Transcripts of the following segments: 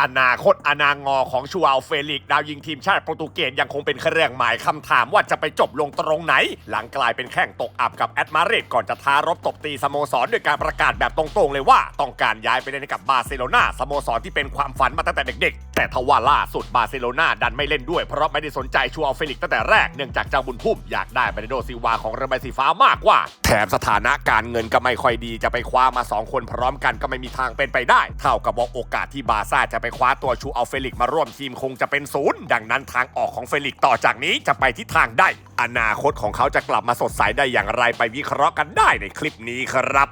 อนาคตอนางอของชูอัลเฟลิก ดาวยิงทีมชาติโปรตุเกสยังคงเป็นเครื่องหมายคำถามว่าจะไปจบลงตรงไหน หลังกลายเป็นแข่งตกอับกับแอตมาดริดก่อนจะท้ารบตบตีสโมสรด้วยการประกาศแบบตรงๆเลยว่า ต้องการย้ายไปเล่นกับบาร์เซโลนาสโมสรที่เป็นความฝันมาตั้งแต่เด็กๆ แต่ทว่าล่าสุดบาร์เซโลนาดันไม่เล่นด้วยเพราะไม่ได้สนใจชูอัลเฟลิกตั้งแต่แรกเนื่องจากเจ้าบุญพุ่มอยากได้เบรโดซิวาของเรอัลสีฟ้ามากกว่า แถมสถานะการเงินก็ไม่ค่อยดีจะไปคว้ามาสองคนพร้อมกันก็ไม่มีทางเป็นไปได้ เท่ากับว่าโอกาสที่บาร์ซ่าจะไปคว้าตัวชูอัลเฟลิกซ์มาร่วมทีมคงจะเป็นศูนย์ดังนั้นทางออกของเฟลิกต่อจากนี้จะไปทิศทางใดอนาคตของเขาจะกลับมาสดใสได้อย่างไรไปวิเคราะห์กันได้ในคลิปนี้ครับ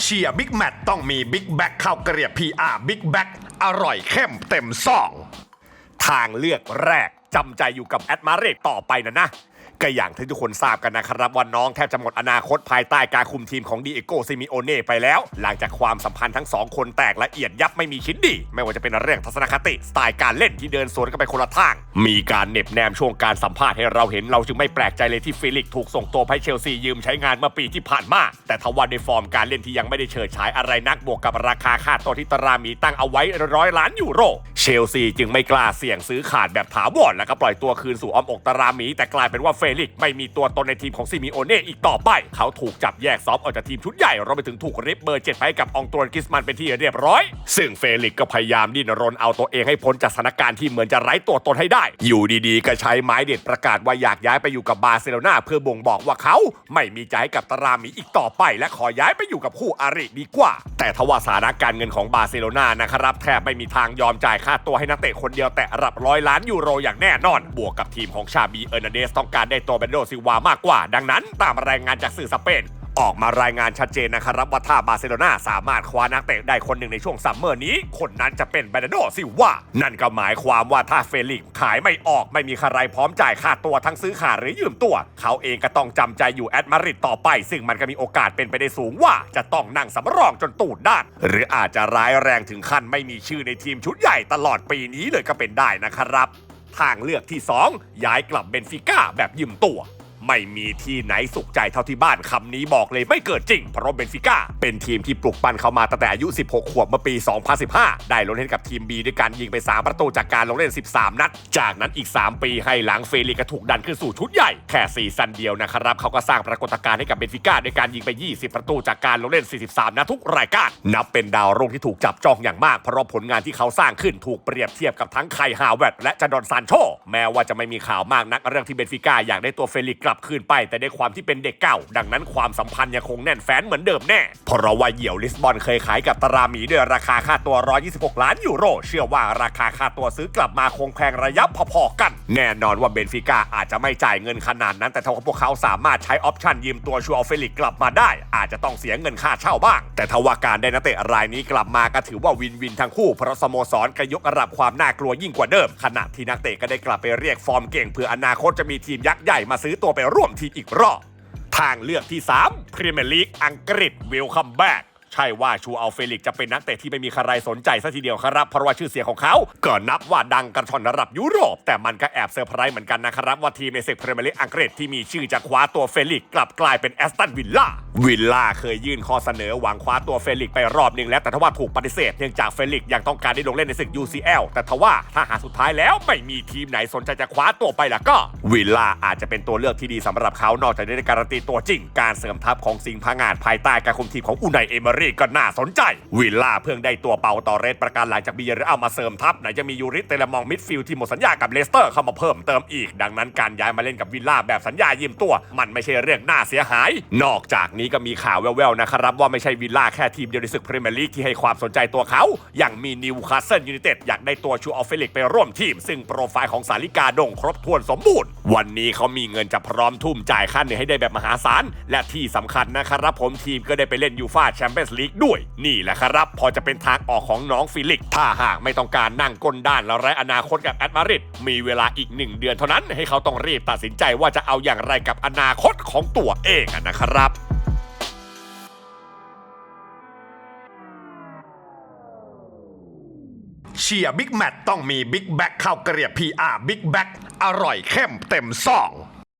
เชียร์บิ๊กแมตต้องมีบิ๊กแบ็คเข้ากระเรียบ PR บิ๊กแบ็คอร่อยเข้มเต็มซอง ทางเลือกแรกจำใจอยู่กับแอดมาเรตต่อไปนะนะ ก็อย่างที่ทุกคนทราบกันนะครับว่าน้องแทบจะหมดอนาคตภายใต้การคุมทีมของดีเอโกซิมิโอเน่ไปแล้ว หลังจากความสัมพันธ์ทั้งสองคนแตกละเอียดยับไม่มีชิ้นดี ไม่ว่าจะเป็นเรื่องทัศนคติสไตล์การเล่นที่เดินสวนกันไปคนละทาง มีการเน็บแนมช่วงการสัมภาษณ์ให้เราเห็นเราจึงไม่แปลกใจเลยที่ฟิลิกซ์ถูกส่งตัวให้เชลซียืมใช้งานเมื่อปีที่ผ่านมา แต่ทว่าในฟอร์มการเล่นที่ยังไม่ได้เฉิดฉายอะไรนักบวกกับราคาค่าตัวที่ตารามีตั้งเอาไว้ร้อยล้านยูโร เชลซีจึงไม่กล้าเสี่ยงซื้อขาดแบบถาวรแล้วก็ปล่อยตัวคืนสู่อ้อมอกตรามี แต่กลายเป็นว่าเฟลิกไม่มีตัวตนในทีมของซิมิโอเน่อีกต่อไป เขาถูกจับแยกซ้อมออกจากทีมชุดใหญ่รวมไปถึงถูกริบเบอร์เจ็ดไปกับองตวนกิสมันเป็นที่เรียบร้อย ซึ่งเฟลิกก็พยายามดิ้นรนเอาตัวเองให้พ้นจากสถานการณ์ที่เหมือนจะไร้ตัวตนให้ได้ อยู่ดีๆ ก็ใช้ไม้เด็ดประกาศว่าอยากย้ายไปอยู่กับบาร์เซโลนาเพื่อบ่งบอกว่าเขาไม่มีใจให้กับตารามีอีกต่อไป และขอย้ายไปอยู่กับคู่อาริดีกว่า แต่ทว่าสถานการณ์เงินของบาร์เซโลนานะครับแทบไม่มีทางยอมจ่ายค่าตัวให้นักเตะคนเดียวแต่รับร้อยล้านยูโรอย่างแน่นอน บวกกับทีมของชาบีเออร์นาเดสต้องการได้ตัวเบนโดซิวามากกว่า ดังนั้นตามรายงานจากสื่อสเปนออกมารายงานชัดเจนนะครับว่าถ้าบาร์เซโลนาสามารถคว้านักเตะได้คนหนึ่งในช่วงซัมเมอร์นี้ คนนั้นจะเป็นเบนโดซิลวานั่นก็หมายความว่าถ้าเฟลิกขายไม่ออกไม่มีใครพร้อมจ่ายค่าตัวทั้งซื้อขาดหรือยืมตัว เขาเองก็ต้องจำใจอยู่แอดมาริดต่อไป ซึ่งมันก็มีโอกาสเป็นไปได้สูงว่า จะต้องนั่งสำรองจนตูดด้าน หรืออาจจะร้ายแรงถึงขั้นไม่มีชื่อในทีมชุดใหญ่ตลอดปีนี้เลยก็เป็นได้นะครับ ทางเลือกที่ 2 ย้ายกลับเบนฟิก้าแบบยืมตัว ไม่มีที่ไหนสุขใจเท่าที่บ้านคำนี้บอกเลยไม่เกิดจริง เพราะเบนฟิก้าเป็นทีมที่ปลุกปั้นเขามาตั้งแต่อายุ 16 ขวบเมื่อปี 2015 ได้ลงเล่นกับทีม B ด้วยการยิงไป 3 ประตูจากการลงเล่น 13 นัด จากนั้นอีก 3 ปีให้หลังเฟลิกถูกดันขึ้นสู่ชุดใหญ่ แค่ซีซั่นเดียวนะครับเขาก็สร้างปรากฏการณ์ให้กับเบนฟิก้าด้วยการยิงไป 20 ประตูจากการลงเล่น 43 นัดทุกรายการนับเป็นดาวรุ่งที่ถูกจับจ้องอย่างมากเพราะผลงานที่เขาสร้างขึ้นถูกเปรียบเทียบกับทั้งไคฮาวเวตและจดอนซานโชแม้ว่าจะไม่มีข่าวมากนักเรื่องที่เบนฟิก้าอยากได้ตัวเฟลิกกลับคืนไป แต่ด้ความที่เป็นเด็กเก่า ดังนั้นความสัมพันธ์ยังคงแน่นแฟ้นเหมือนเดิมแน่ เพราะว่าเหยี่ยวลิสบอนเคยขายกับตารามีด้วยราคาค่าตัว 126 ล้านยูโร เชื่อว่าราคาค่าตัวซื้อกลับมาคงแพงระยับพอๆกัน แน่นอนว่าเบนฟิก้าอาจจะไม่จ่ายเงินขนาดนั้น แต่ถ้าพวกเขาสามารถใช้ออปชั่นยืมตัวชัวเฟลิกกลับมาได้ อาจจะต้องเสียเงินค่าเช่าบ้าง แต่ทว่าการได้นักเตะรายนี้กลับมาก็ถือว่าวินวินทั้งคู่เพราะสโมสรก็ยกระดับความน่ากลัวยิ่งกว่าเดิม ขณะที่นักเตะก็ได้กลับไปเรียกฟอร์มเก่งเพื่ออนาคตจะมีทีมยักษ์ใหญ่มาซื้อตัวไปร่วมทีมอีกรอบ ทางเลือกที่3พรีเมียร์ลีกอังกฤษวิลคัมแบ็กใช่ว่าชูอัลเฟลิกจะเป็นนักเตะที่ไม่มีใครสนใจซะทีเดียวครับ เพราะว่าชื่อเสียงของเขาก็นับว่าดังกระชอนระดับยุโรป แต่มันก็แอบเซอร์ไพรส์เหมือนกันนะครับ ว่าทีมในศึกพรีเมียร์ลีกอังกฤษที่มีชื่อจะคว้าตัวเฟลิกกลับกลายเป็นแอสตันวิลล่า วิลล่าเคยยื่นข้อเสนอหวังคว้าตัวเฟลิกซ์ไปรอบหนึ่งแล้ว แต่ทว่าถูกปฏิเสธเนื่องจากเฟลิกซ์ยังต้องการได้ลงเล่นในศึก UCL แต่ทว่าถ้าหาสุดท้ายแล้วไม่มีทีมไหนสนใจจะคว้าตัวไปล่ะก็ วิลล่าอาจจะเป็นตัวเลือกที่ดีสำหรับเขานอกจากนี้ได้การันตีตัวจริง การเสริมทัพของสิงห์พางาดภายใต้การคุมทีมของอุไนเอเมอรี่ก็น่าสนใจ วิลล่าเพิ่งได้ตัวเปาตอเรสประกันหลังจากมีเยเรเอามาเสริมทัพไหนจะมียูริเตลมองมิดฟิลด์ที่หมดสัญญากับเลสเตอร์เข้ามาเพิ่มเติมอีก ดังนั้นการย้ายมาเล่นกับวิลล่าแบบสัญญายืมตัว มันไม่ใช่เรื่องน่าเสียหาย นอกจากนี้ก็มีข่าวแว่วๆนะครับว่าไม่ใช่วิลล่าแค่ทีมเดียวในศึกพรีเมียร์ลีกที่ให้ความสนใจตัวเขายังมีนิวคาสเซิลยูไนเต็ดอยากได้ตัวชูอัลเฟลิกไปร่วมทีม ซึ่งโปรไฟล์ของสาลิกาดงครบถ้วนสมบูรณ์ วันนี้เขามีเงินจะพร้อมทุ่มจ่ายค่าเหนื่อยให้ได้แบบมหาศาล และที่สำคัญนะครับผมทีมก็ได้ไปเล่นยูฟาแชมเปี้ยนส์ลีกด้วย นี่แหละครับ พอจะเป็นทางออกของน้องฟิลิกถ้าหากไม่ต้องการนั่งก้นด้านแล้วไร้อนาคตกับแอตมาริดมีเวลาอีกหนึ่งเดือนเท่านั้นให้เขาต้องรีบตัดสินใจว่าจะเอาอย่างไรกับอนาคตของตัวเองนะครับ เชียร์บิ๊กแมตต้องมีบิ๊กแบ็คเข้ากระเรียบ PR บิ๊กแบ็คอร่อยเข้มเต็มซอง